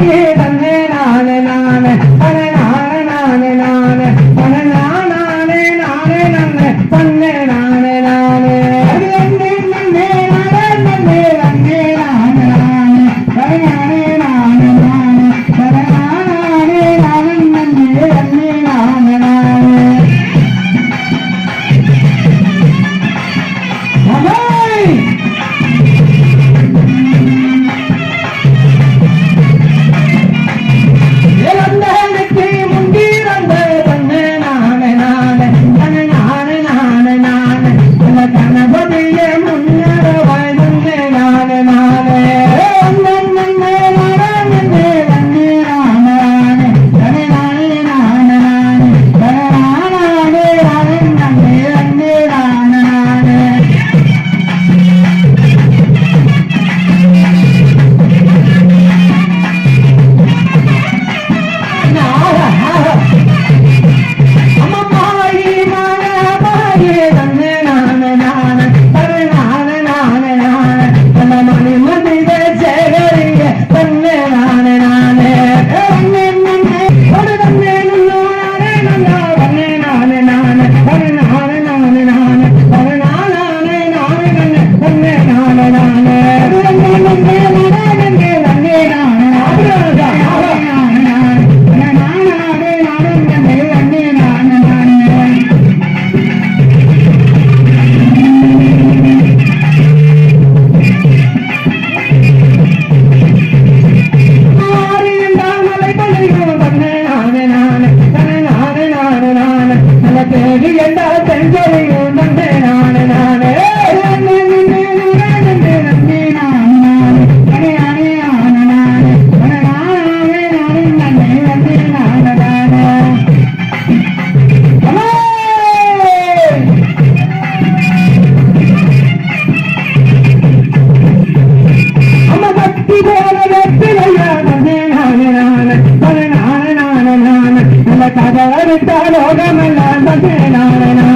yeah. விட்டாலோகமெல்லாம் பட்டே நாராயணா